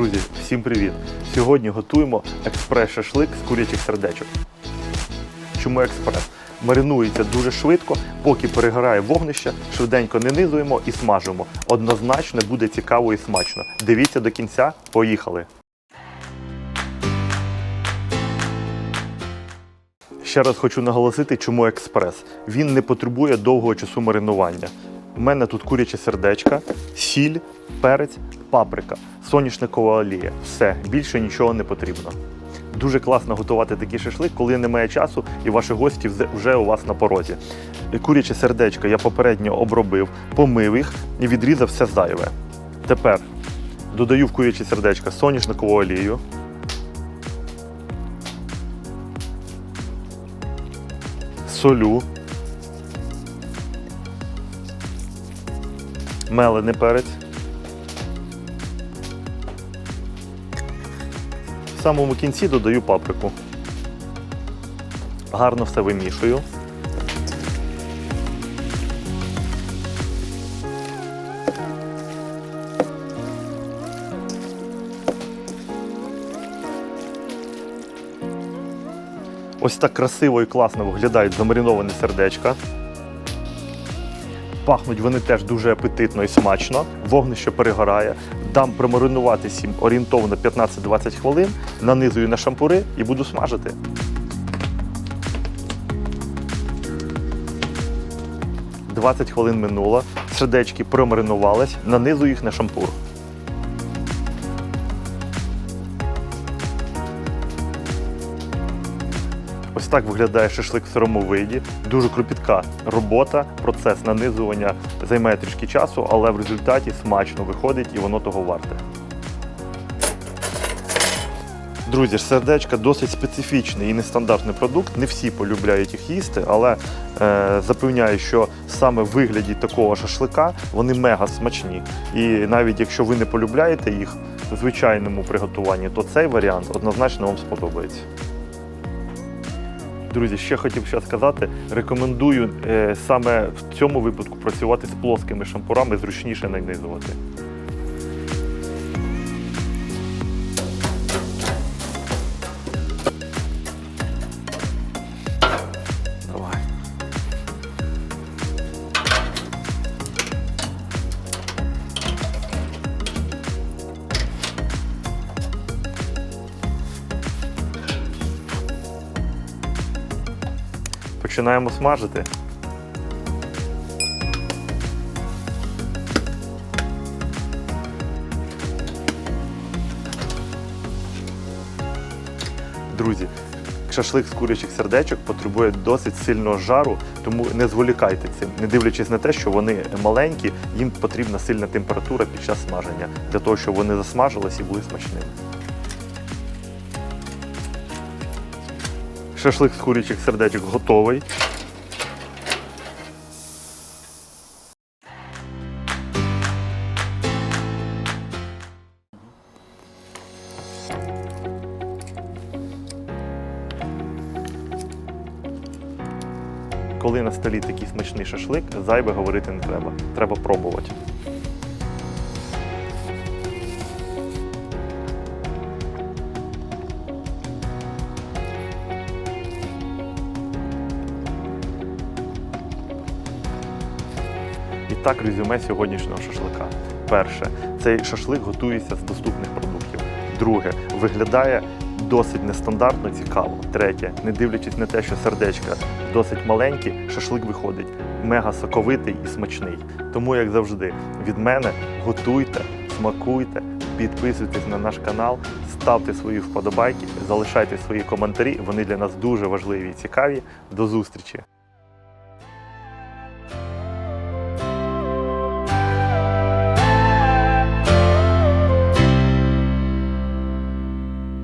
Друзі, всім привіт! Сьогодні готуємо експрес-шашлик з курячих сердечок. Чому експрес? Маринується дуже швидко, поки перегорає вогнище, швиденько нанизуємо і смажимо. Однозначно буде цікаво і смачно. Дивіться до кінця, поїхали! Ще раз хочу наголосити, чому експрес. Він не потребує довгого часу маринування. У мене тут куряче сердечка, сіль, перець, паприка, соняшникова олія. Все, більше нічого не потрібно. Дуже класно готувати такий шашлик, коли немає часу і ваші гості вже у вас на порозі. Куряче сердечко я попередньо обробив, помив їх і відрізав все зайве. Тепер додаю в куряче сердечко соняшникову олію. солю, мелений перець. В самому кінці додаю паприку. Гарно все вимішую. Ось так красиво і класно виглядають замариновані сердечка. Пахнуть вони теж дуже апетитно і смачно. Вогнище перегорає. Дам примаринуватися орієнтовно 15-20 хвилин, нанизую на шампури і буду смажити. «20 хвилин минуло, сердечки промаринувались, нанизую їх на шампур. Ось так виглядає шашлик в сирому виді. Дуже кропітка робота, процес нанизування займає трішки часу, але в результаті смачно виходить і воно того варте. Друзі, сердечка досить специфічний і нестандартний продукт. Не всі полюбляють їх їсти, але е, запевняю, що саме в вигляді такого шашлика вони мега смачні. І навіть якщо ви не полюбляєте їх в звичайному приготуванні, то цей варіант однозначно вам сподобається. Друзі, ще хотів ще сказати, рекомендую е, саме в цьому випадку працювати з плоскими шампурами, зручніше нанизувати. Починаємо смажити. Друзі, шашлик з курячих сердечок потребує досить сильного жару, тому не зволікайте цим, не дивлячись на те, що вони маленькі, їм потрібна сильна температура під час смаження, для того, щоб вони засмажились і були смачними. Шашлик з курячих сердечок готовий. Коли на столі такий смачний шашлик, зайве говорити не треба. Треба пробувати. Так резюме сьогоднішнього шашлика. Перше, цей шашлик готується з доступних продуктів. Друге, виглядає досить нестандартно цікаво. Третє, не дивлячись на те, що сердечка досить маленькі, шашлик виходить мега соковитий і смачний. Тому, як завжди, від мене готуйте, смакуйте, підписуйтесь на наш канал, ставте свої вподобайки, залишайте свої коментарі. Вони для нас дуже важливі і цікаві. До зустрічі!